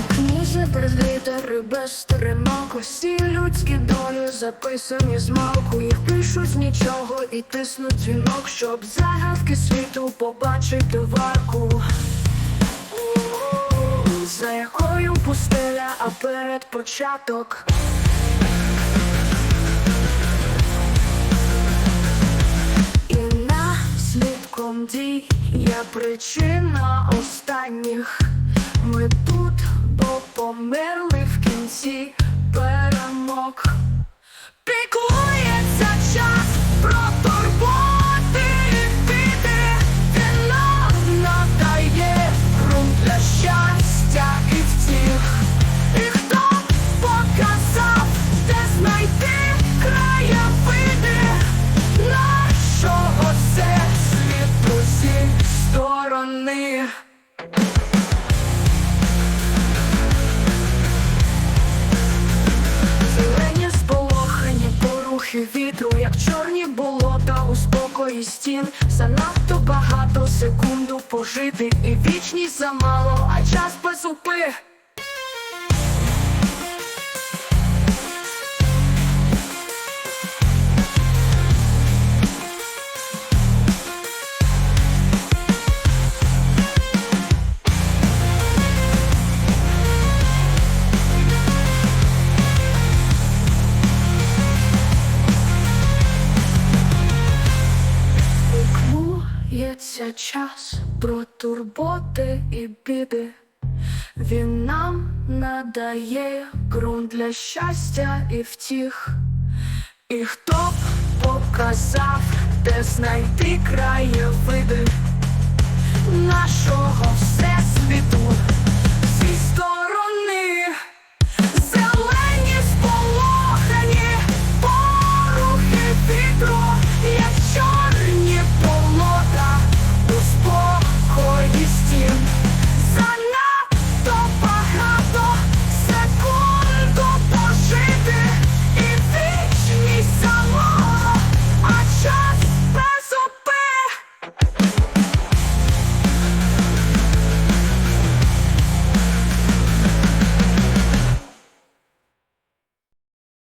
бути без сторінок Усі людські долі записані з малку. Їх пишуть з нічого і тиснуть дзвінок Щоб загадки світу побачити варку За якою пустеля, а перед початок? І наслідком дій є причина останніх. Ми Піклується Спокої. Занадто багато секунду пожити, і вічність замало, а час без упи. Піклується час про турботи і біди. Він нам надає ґрунт для щастя і втіх. І хто б показав, де знайти краєвиди